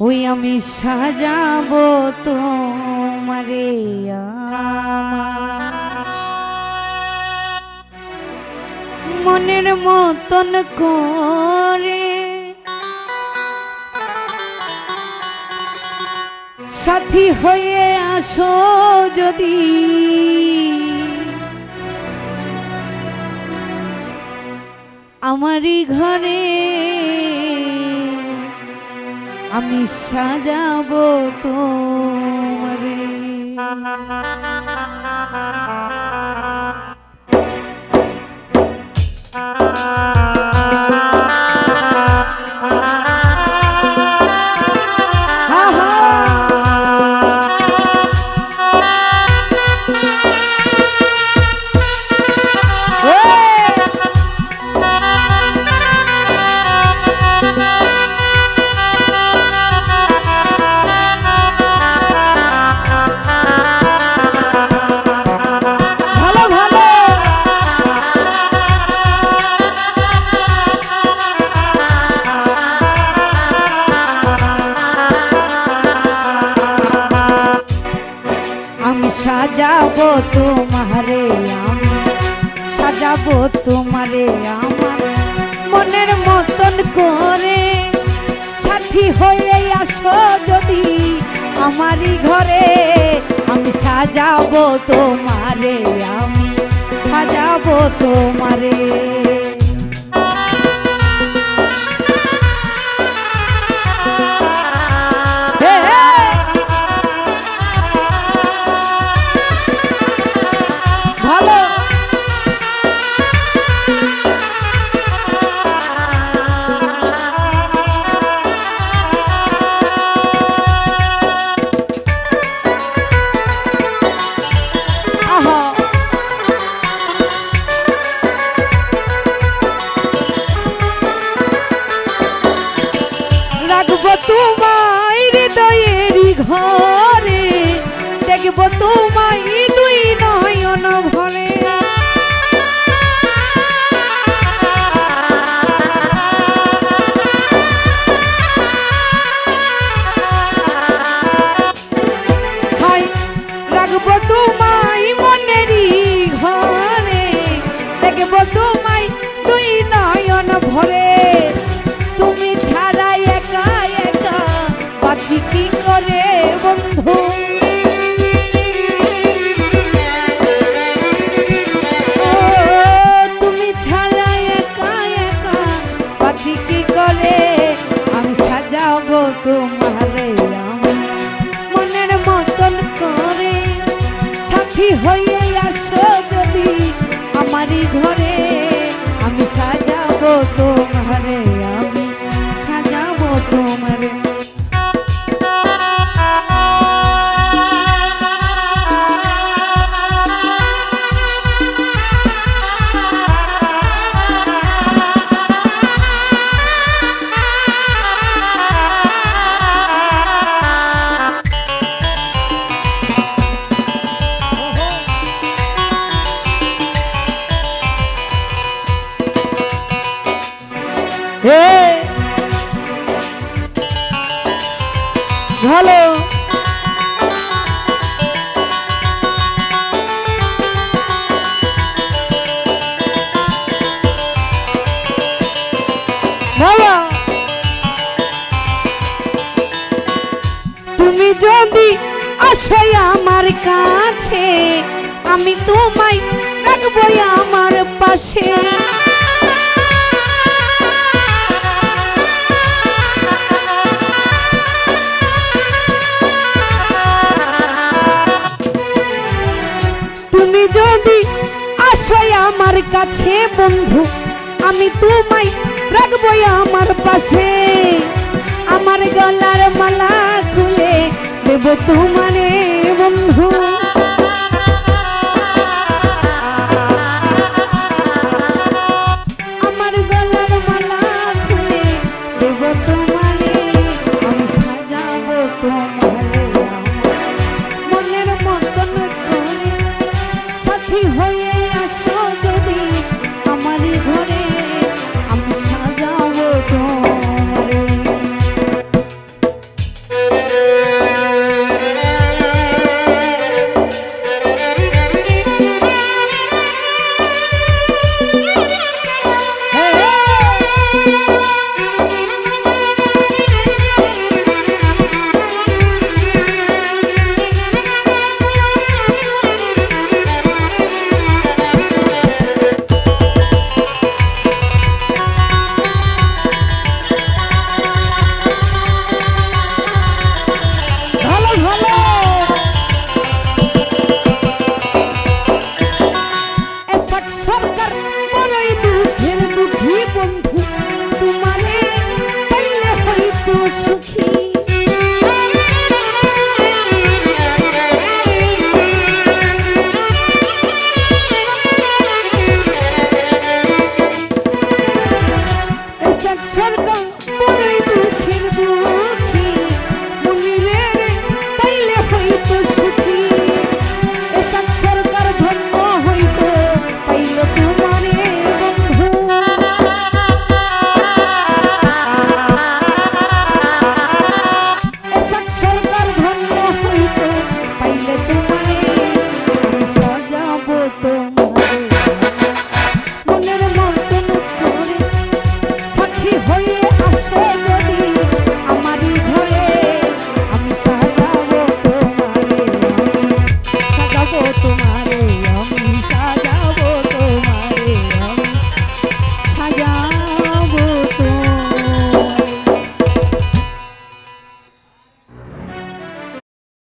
ওই আমি সাজাব তোমারে। মনের মতন করে সাথী হয়ে আসো যদি আমারই ঘরে আমি সাজাবো তোমারে। সাজাবো তোমারে আমি সাজাবো তোমারে আমার। মনের মতন করে সাথী হয়ে আসো যদি আমারই ঘরে, আমি সাজাবো তোমারে, আমি সাজাবো তোমারে। তোমায় দুই নয়ন ভরে সাজাবো তোমারে মনের মতন করে সাথী হয়ে আসো যদি আমারই ঘরে। আমি সাজাবো তোমারে আমি সাজাবো তোমারে। হে ভালো। বাবা! তুমি যদি আসো আমার কাছে আমি তোমায় রাখব আমার পাশে। আমার কাছে, বন্ধু, আমি তোমায় রাখব আমার পাশে। আমার গলার মালা খুলে দেব তোমারে, বন্ধু। welcome. tú